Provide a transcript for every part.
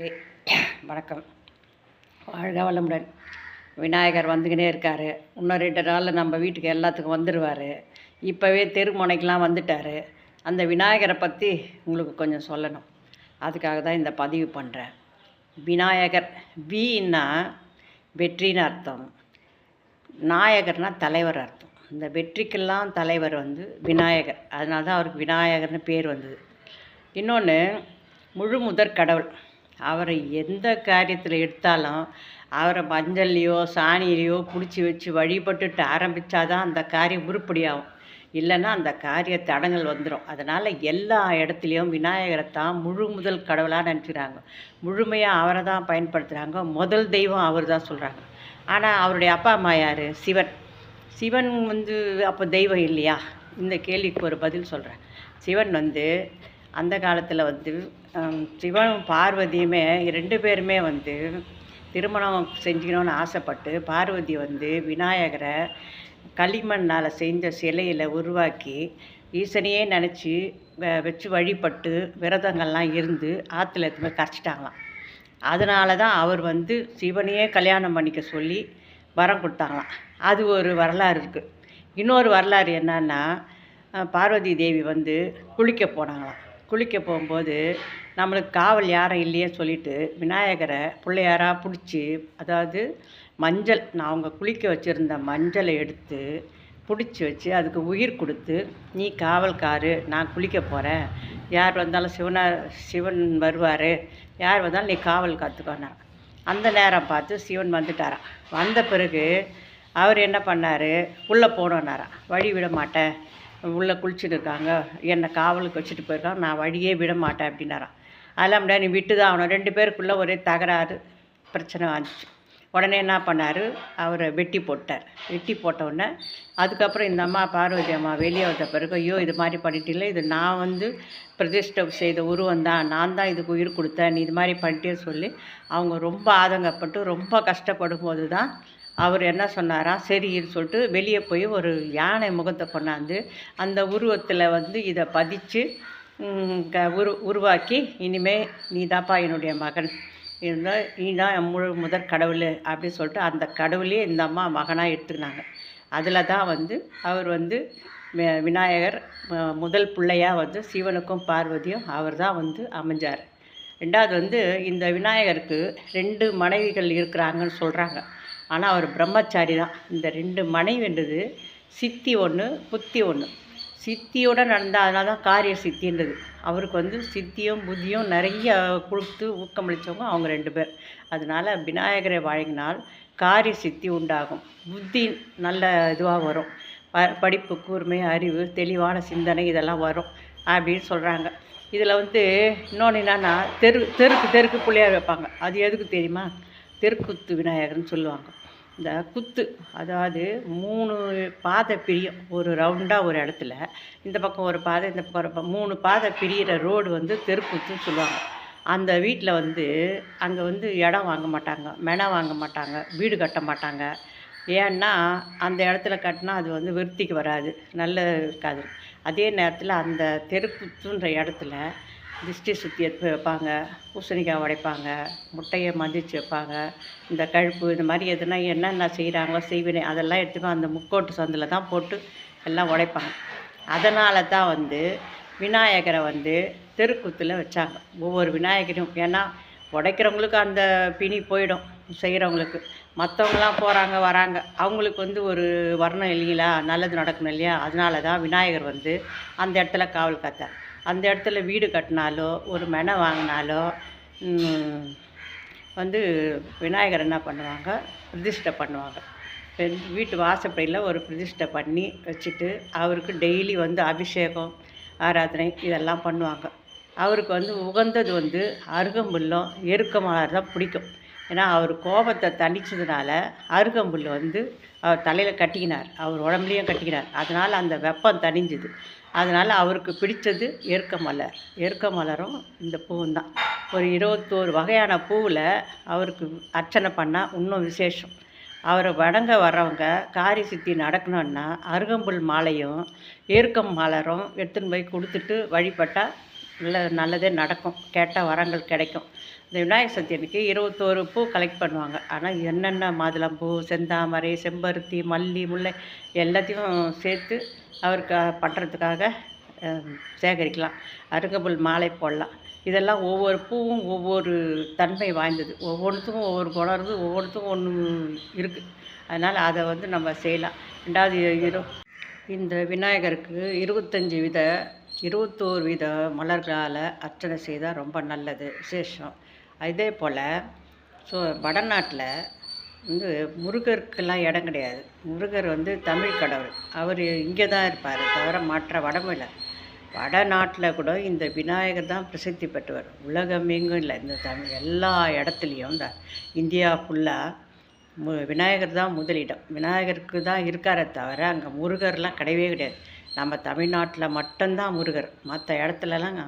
லே வணக்கம். வாழ்க வளமுடன். விநாயகர் வந்துக்கினே இருக்கார். இன்னும் ரெண்டு நாளில் நம்ம வீட்டுக்கு எல்லாத்துக்கும் வந்துடுவார் இப்போவே தெருமுனைக்கெலாம் வந்துட்டார். அந்த விநாயகரை பற்றி உங்களுக்கு கொஞ்சம் சொல்லணும். அதுக்காக தான் இந்த பதிவு பண்ணுறேன் விநாயகர் வீன்னா வெற்றின்னு அர்த்தம். நாயகர்னால் தலைவர் அர்த்தம். இந்த வெற்றிக்கெல்லாம் தலைவர் வந்து விநாயகர். அதனால தான் அவருக்கு விநாயகர்னு பேர் வந்தது. இன்னொன்று முழு முதற் கடவுள். அவரை எந்த காரியத்தில் எடுத்தாலும் அவரை மஞ்சள்லையோ சாணியிலையோ பிடிச்சி வச்சு வழிபட்டுட்டு ஆரம்பித்தாதான் அந்த காரியம் உருப்படியாகும். இல்லைன்னா அந்த காரிய தடங்கள் வந்துடும் அதனால் எல்லா இடத்துலையும் விநாயகரை தான் முழு முதல் கடவுளாக நினச்சிக்கிறாங்க. முழுமையாக அவரை தான் பயன்படுத்துகிறாங்க முதல் தெய்வம் அவர் தான் சொல்கிறாங்க ஆனால் அவருடைய அப்பா அம்மா யார்? சிவன். சிவன் வந்து அப்போ தெய்வம் இல்லையா? இந்த கேள்விக்கு ஒரு பதில் சொல்கிறேன் சிவன் வந்து அந்த காலத்தில் வந்து சிவன் சிவனும் பார்வதியுமே ரெண்டு பேருமே வந்து திருமணம் செஞ்சுக்கணும்னு ஆசைப்பட்டு பார்வதி வந்து விநாயகரை களிமண்ணால் செஞ்ச சிலையில் உருவாக்கி ஈசனையே நினச்சி வச்சு வழிபட்டு விரதங்கள்லாம் இருந்து ஆற்றுல எடுத்துன்னு போய் கரைச்சிட்டாங்களாம். அதனால தான் அவர் வந்து சிவனையே கல்யாணம் பண்ணிக்க சொல்லி வரம் கொடுத்தாங்களாம். அது ஒரு வரலாறு இருக்குது இன்னொரு வரலாறு என்னன்னா பார்வதி தேவி வந்து குளிக்க போனாங்களாம். குளிக்க போகும்போது நம்மளுக்கு காவல் யாரும் இல்லையே சொல்லிட்டு விநாயகரை பிள்ளையாராக பிடிச்சி அதாவது மஞ்சள் நான் அவங்க குளிக்க வச்சுருந்த மஞ்சளை எடுத்து பிடிச்சி வச்சு அதுக்கு உயிர் கொடுத்து நீ காவல்காரு நான் குளிக்க போகிறேன் யார் வந்தாலும் சிவனா சிவன் வருவார். யார் வந்தாலும் நீ காவல் காத்துக்கோனா அந்த நேரம் பார்த்து சிவன் வந்துட்டாராம். வந்த பிறகு அவர் என்ன பண்ணார்? உள்ளே போனோன்னாரா வழி விட மாட்டேன். உள்ளே குளிச்சுட்டு இருக்காங்க. என்னை காவலுக்கு வச்சுட்டு போயிருக்காங்க. நான் வழியே விட மாட்டேன் அப்படின்னாரான் அதெல்லாம் முடியாது நீ விட்டு தான் ஆகணும். ரெண்டு பேருக்குள்ளே ஒரே தகராறு பிரச்சனை வந்துச்சு. உடனே என்ன பண்ணார்? அவரை வெட்டி போட்டார். வெட்டி போட்ட உடனே அதுக்கப்புறம் இந்த அம்மா பார்வதி அம்மா வெளியே வந்த பிறகு ஐயோ இது மாதிரி பண்ணிட்டில்ல இது நான் வந்து பிரதிஷ்டை செய்த உருவம் தான். நான் தான் இதுக்கு உயிர் கொடுத்தேன். நீ இது மாதிரி பண்ணிட்டே சொல்லி அவங்க ரொம்ப ஆதங்கப்பட்டு ரொம்ப கஷ்டப்படும் போது தான் அவர் என்ன சொன்னாராம் சரின்னு சொல்லிட்டு வெளியே போய் ஒரு யானை முகத்தை கொண்டாந்து அந்த உருவத்தில் வந்து இதை பதித்து க உரு உருவாக்கி இனிமேல் நீ தாப்பா என்னுடைய மகன். இருந்தால் நீ தான் முழு முதற் கடவுள் அப்படின்னு சொல்லிட்டு அந்த கடவுளையே இந்த அம்மா மகனாக எடுத்துக்கினாங்க. அதில் தான் வந்து அவர் வந்து விநாயகர் முதல் பிள்ளையாக வந்து சிவனுக்கும் பார்வதியும் அவர் தான் வந்து அமைஞ்சார். ரெண்டாவது வந்து இந்த விநாயகருக்கு ரெண்டு மனைவிகள் இருக்கிறாங்கன்னு சொல்கிறாங்க ஆனால் அவர் பிரம்மச்சாரி தான். இந்த ரெண்டு மனைவின்றது சித்தி ஒன்று புத்தி ஒன்று சித்தியோட நடந்தால் அதனால தான் காரிய சித்தின்றது அவருக்கு வந்து சித்தியும் புத்தியும் நிறைய கொடுத்து ஊக்கமளித்தவங்க அவங்க ரெண்டு பேர். அதனால் விநாயகரை வழங்கினால் காரிய சித்தி உண்டாகும். புத்தி நல்ல இதுவாக வரும். ப படிப்பு கூர்மை அறிவு தெளிவான சிந்தனை இதெல்லாம் வரும் அப்படின்னு சொல்கிறாங்க இதில் வந்து இன்னொன்று என்னென்னா தெரு தெருக்கு தெருக்கு பிள்ளையார் வைப்பாங்க. அது எதுக்கு தெரியுமா? தெருக்குத்து விநாயகர்னு சொல்லுவாங்க. இந்த குத்து அதாவது மூணு பாதை பிரியும். ஒரு ரவுண்டாக ஒரு இடத்துல. இந்த பக்கம் ஒரு பாதை இந்த பக்கம் ஒரு மூணு பாதை பிரியிற ரோடு வந்து தெருக்குத்துன்னு சொல்லுவாங்க. அந்த வீட்டில் வந்து அங்கே வந்து இடம் வாங்க மாட்டாங்க. மென வாங்க மாட்டாங்க. வீடு கட்ட மாட்டாங்க. ஏன்னா அந்த இடத்துல கட்டினா அது வந்து விருத்திக்கு வராது. நல்ல இருக்காது. அதே நேரத்தில் அந்த தெருக்குத்துன்ற இடத்துல திருஷ்டி சுற்றி எடுத்து வைப்பாங்க பூசணிக்காய் உடைப்பாங்க முட்டையை மதிச்சு வைப்பாங்க இந்த கழுப்பு இந்த மாதிரி எதுனா என்னென்ன செய்கிறாங்களோ செய்வினை அதெல்லாம் எடுத்துக்கோ அந்த முக்கோட்டு சந்தில் தான் போட்டு எல்லாம் உடைப்பாங்க. அதனால தான் வந்து விநாயகரை வந்து தெருக்கூத்தில் வச்சாங்க. ஒவ்வொரு விநாயகரும் ஏன்னா உடைக்கிறவங்களுக்கு அந்த பிணி போயிடும் செய்கிறவங்களுக்கு மற்றவங்களாம் போகிறாங்க வராங்க. அவங்களுக்கு வந்து ஒரு வர்ணம் இல்லைங்களா? நல்லது நடக்கணும் இல்லையா? அதனால தான் விநாயகர் வந்து அந்த இடத்துல காவல் காத்தார். அந்த இடத்துல வீடு கட்டினாலோ ஒரு மெனை வாங்கினாலோ வந்து விநாயகர் என்ன பண்ணுவாங்க? பிரதிஷ்டை பண்ணுவாங்க. வீட்டு வாசப்படியில் ஒரு பிரதிஷ்டை பண்ணி வச்சுட்டு அவருக்கு டெய்லி வந்து அபிஷேகம் ஆராதனை இதெல்லாம் பண்ணுவாங்க. அவருக்கு வந்து உகந்தது வந்து அருகம்புல்லும் எருக்கமலர் தான் பிடிக்கும். ஏன்னா அவர் கோபத்தை தணிச்சதுனால அருகம்புல் வந்து அவர் தலையில் கட்டிக்கினார். அவர் உடம்புலையும் கட்டிக்கினார். அதனால் அந்த வெப்பம் தணிஞ்சுது. அதனால் அவருக்கு பிடித்தது எருக்க மலர். ஏற்க மலரும் இந்த பூவும் தான். ஒரு இருபத்தோரு வகையான பூவில் அவருக்கு அர்ச்சனை பண்ணால் இன்னும் விசேஷம். அவரை வணங்க வர்றவங்க காரிய சித்தி நடக்கணுன்னா அருகம்புல் மாலையும் எருக்கம் மலரும் எடுத்துன்னு போய் கொடுத்துட்டு வழிபட்டால் நல்ல நல்லதே நடக்கும். கேட்டால் வரங்கள் கிடைக்கும். இந்த விநாயகர் சதுர்த்தி இருபத்தோரு பூ கலெக்ட் பண்ணுவாங்க. ஆனால் என்னென்ன மாதுளம்பூ செந்தாமரை செம்பருத்தி மல்லி முல்லை எல்லாத்தையும் சேர்த்து அவருக்கு பண்ணுறதுக்காக சேகரிக்கலாம். அருகம்புல் மாலை போடலாம். இதெல்லாம் ஒவ்வொரு பூவும் ஒவ்வொரு தன்மை வாய்ந்தது. ஒவ்வொன்றுத்துக்கும் ஒவ்வொரு குணம் இருக்குது ஒவ்வொன்றுத்துக்கும் ஒன்று இருக்குது அதனால் அதை வந்து நம்ம செய்யலாம். ரெண்டாவது இரு இந்த விநாயகருக்கு இருபத்தஞ்சி வித இருபத்தோரு வித மலர்களால் அர்ச்சனை செய்தால் ரொம்ப நல்லது விசேஷம். அதே போல் ஸோ வடநாட்டில் வந்து முருகருக்கெல்லாம் இடம் கிடையாது. முருகர் வந்து தமிழ் கடவுள். அவர் இங்கே தான் இருப்பார் தவிர மற்ற வடமில்லை வடநாட்டில் கூட இந்த விநாயகர் தான் பிரசித்தி பெற்றவர். உலகமெங்கும் இல்லை இந்த தமிழ் எல்லா இடத்துலையும் இந்த இந்தியா ஃபுல்லாக மு விநாயகர் தான் முதலிடம். விநாயகருக்கு தான் இருக்காரே தவிர அங்கே முருகர்லாம் கிடையவே கிடையாது. நம்ம தமிழ்நாட்டில் மட்டும்தான் முருகர். மற்ற இடத்துலலாம்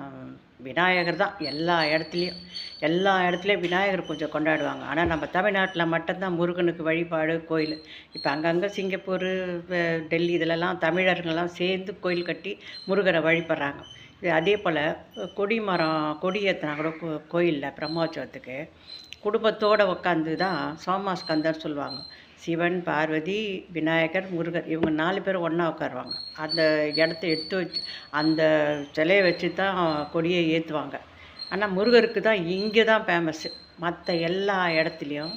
விநாயகர் தான். எல்லா இடத்துலையும் எல்லா இடத்துலையும் விநாயகர் பூஜை கொண்டாடுவாங்க. ஆனால் நம்ம தமிழ்நாட்டில் மட்டும்தான் முருகனுக்கு வழிபாடு கோயில். இப்போ அங்கங்கே சிங்கப்பூர் டெல்லி இதிலெல்லாம் தமிழர்கள்லாம் சேர்ந்து கோயில் கட்டி முருகரை வழிபடுறாங்க. அதே போல் கொடி மரம் கொடி ஏற்றினா கூட கோ கோயிலில் பிரம்மோற்சவத்துக்கு குடும்பத்தோடு உட்காந்து தான் சோமாஸ்கந்தர் சொல்லுவாங்க. சிவன் பார்வதி விநாயகர் முருகர் இவங்க நாலு பேர் ஒன்றா உட்காருவாங்க. அந்த இடத்த எடுத்து வச்சு அந்த சிலையை வச்சு தான் கொடியை ஏற்றுவாங்க ஆனால் முருகருக்கு தான் இங்கே தான் ஃபேமஸ்ஸு மற்ற எல்லா இடத்துலையும்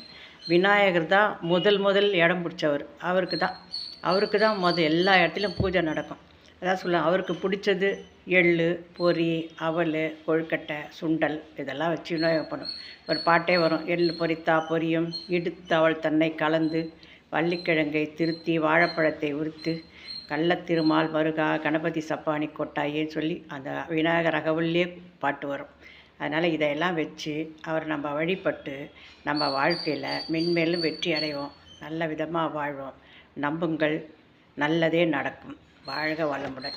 விநாயகர் தான் முதல் முதல் இடம் பிடிச்சவர். அவருக்கு தான் அவருக்கு தான் முதல் எல்லா இடத்துலையும் பூஜை நடக்கும். அதான் சொல்ல அவருக்கு பிடிச்சது எள் பொரி அவல் கொழுக்கட்டை சுண்டல் இதெல்லாம் வச்சு விநாயகர் பண்ணும். ஒரு பாட்டே வரும் எள் பொரித்தா பொரியும். இடுத்து அவள் தன்னை கலந்து வள்ளிக்கிழங்கை திருத்தி வாழைப்பழத்தை உரித்து கள்ளத்திருமால் மருகா கணபதி சப்பானி கொட்டாயேன்னு சொல்லி அந்த விநாயகர் அகவல்லே பாட்டு வரும். அதனால் இதையெல்லாம் வச்சு அவர் நம்ம வழிபட்டு நம்ம வாழ்க்கையில் மென்மேலும் வெற்றி அடைவோம். நல்ல விதமாக வாழ்வோம். நம்புங்கள் நல்லதே நடக்கும். வாழ்க வளமுடன்.